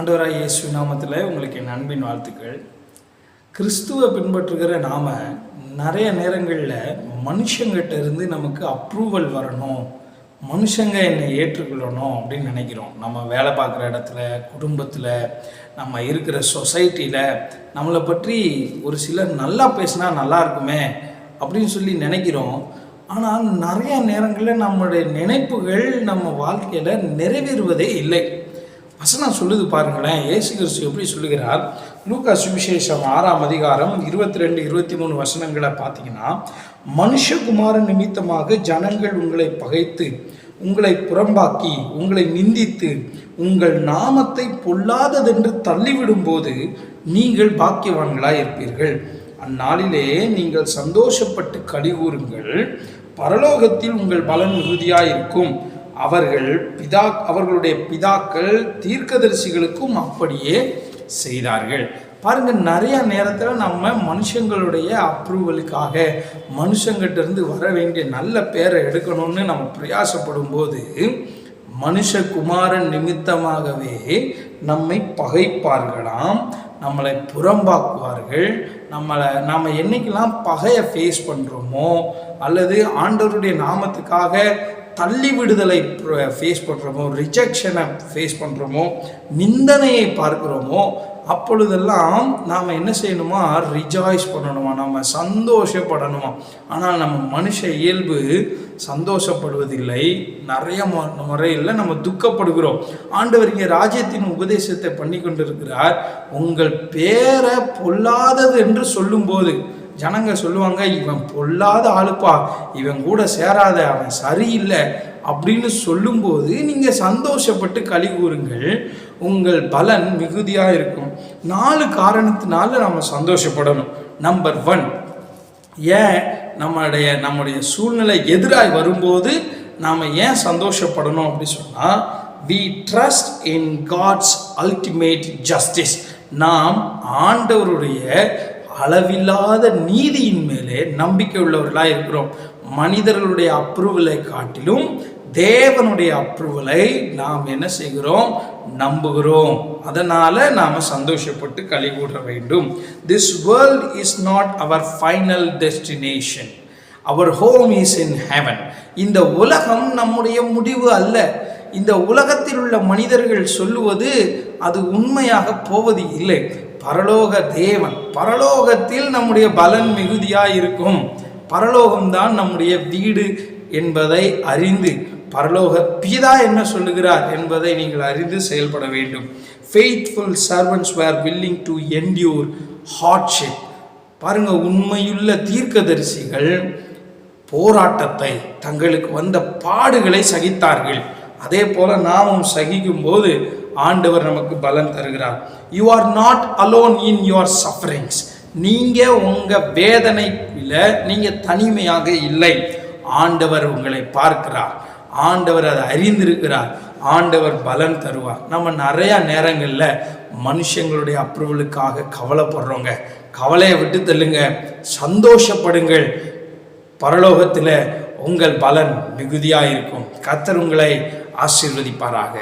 ஆண்டவராய் இயேசு நாமத்தில் உங்களுக்கு என் அன்பின் வாழ்த்துக்கள். கிறிஸ்துவை பின்பற்றுகிற நாம நிறைய நேரங்களில் மனுஷங்கிட்ட இருந்து நமக்கு அப்ரூவல் வரணும். மனுஷங்க என்னை ஏற்றுக்கொள்ளணும் அப்படின்னு நினைக்கிறோம். நம்ம வேலை பார்க்குற இடத்துல குடும்பத்தில் நம்ம இருக்கிற சொசைட்டியில் நம்மளை பற்றி ஒரு சிலர் நல்லா பேசினா நல்லா இருக்குமே அப்படின்னு சொல்லி நினைக்கிறோம். ஆனால் நிறைய நேரங்களில் நம்மளுடைய நினைப்புகள் நம்ம வாழ்க்கையில் நிறைவேறுவதே இல்லை. வசனம் சொல்லுது பாருங்களேன். ஏசு கிறிஸ்து எப்படி சொல்லுகிறார்? லூக்கா சுவிசேஷம் ஆறாம் அதிகாரம் இருபத்தி ரெண்டு இருபத்தி மூணு வசனங்களை பார்த்தீங்கன்னா மனுஷகுமாரன் நிமித்தமாக ஜனங்கள் உங்களை பகைத்து உங்களை புறம்பாக்கி உங்களை நிந்தித்து உங்கள் நாமத்தை பொல்லாததென்று தள்ளிவிடும்போது நீங்கள் பாக்கியவான்களாய் இருப்பீர்கள். அந்நாளிலே நீங்கள் சந்தோஷப்பட்டு கலிகூறுங்கள் பரலோகத்தில் உங்கள் பலன் மிகுதியாயிருக்கும் அவர்கள் பிதா அவர்களுடைய பிதாக்கள் தீர்க்கதரிசிகளுக்கும் அப்படியே செய்தார்கள். பாருங்க நிறைய நேரத்தில் நம்ம மனுஷங்களுடைய அப்ரூவலுக்காக மனுஷங்கிட்ட இருந்து வர வேண்டிய நல்ல பேரை எடுக்கணும்னு நம்ம பிரயாசப்படும் போது மனுஷகுமாரன் நிமித்தமாகவே நம்மை பகைப்பார்களாம் நம்மளை புறம்பாக்குவார்கள் நம்மளை நாம் என்னைக்கெல்லாம் பகையை ஃபேஸ் பண்ணுறோமோ அல்லது ஆண்டவருடைய நாமத்துக்காக தள்ளி விடுதலை ஃபேஸ் பண்ணுறோமோ ரிஜெக்ஷனை ஃபேஸ் பண்ணுறோமோ நிந்தனையை பார்க்குறோமோ அப்பொழுதெல்லாம் நாம் என்ன செய்யணுமா? ரிஜாய்ஸ் பண்ணணுமா? நம்ம சந்தோஷப்படணுமா? ஆனால் நம்ம மனுஷ இயல்பு சந்தோஷப்படுவதில்லை. நிறைய முறையில் நம்ம துக்கப்படுகிறோம். ஆண்டவர் இங்கே ராஜ்யத்தின் உபதேசத்தை பண்ணி கொண்டிருக்கிறார் உங்கள் பேரை பொல்லாதது என்று சொல்லும்போது ஜனங்க சொல்லுவாங்க இவன் பொல்லாத ஆளுப்பா இவன் கூட சேராத அவன் சரியில்லை. அப்படின்னு சொல்லும்போது நீங்கள் சந்தோஷப்பட்டு கழி கூறுங்கள் உங்கள் பலன் மிகுதியாக இருக்கும். நாலு காரணத்தினால நம்ம சந்தோஷப்படணும். நம்பர் ஒன் ஏன் நம்மளுடைய நம்முடைய சூழ்நிலை எதிராக வரும்போது நாம் ஏன் சந்தோஷப்படணும் அப்படின்னு சொன்னால் we trust in God's ultimate justice நாம் ஆண்டவருடைய அளவில்லாத நீதியின் மேலே நம்பிக்கை உள்ளவர்களாக இருக்கிறோம். மனிதர்களுடைய அப்ரூவலை காட்டிலும் தேவனுடைய அப்ரூவலை நாம் என்ன செய்கிறோம்? நம்புகிறோம். அதனால நாம் சந்தோஷப்பட்டு களி கூற வேண்டும். This world is not our final destination our home is in heaven இந்த உலகம் நம்முடைய முடிவு அல்ல. இந்த உலகத்தில் உள்ள மனிதர்கள் சொல்லுவது அது உண்மையாக போவது இல்லை. பரலோக தேவன். பரலோகத்தில் நம்முடைய பலன் மிகுதியாக இருக்கும் பரலோகம்தான் நம்முடைய வீடு என்பதை அறிந்து பரலோக பிதா என்ன சொல்லுகிறார் என்பதை நீங்கள் அறிந்து செயல்பட வேண்டும். Faithful servants were willing to endure hardship பாருங்க உண்மையுள்ள தீர்க்கதரிசிகள் போராட்டத்தை தங்களுக்கு வந்த பாடுகளை சகித்தார்கள். அதே போல நாமும் சகிக்கும் போது ஆண்டவர் நமக்கு பலன் தருகிறார். You are not alone in your sufferings நீங்கள் உங்கள் வேதனையில் நீங்கள் தனிமையாக இல்லை. ஆண்டவர் உங்களை பார்க்கிறார். ஆண்டவர் அதை அறிந்திருக்கிறார். ஆண்டவர் பலன் தருவார். நம்ம நிறையா நேரங்களில் மனுஷங்களுடைய அப்ரூவலுக்காக கவலைப்படுறோங்க. கவலையை விட்டு தள்ளுங்க. சந்தோஷப்படுங்கள். பரலோகத்தில் உங்கள் பலன் மிகுதியாக இருக்கும் கத்தர் உங்களை ஆசீர்வதிப்பாராக.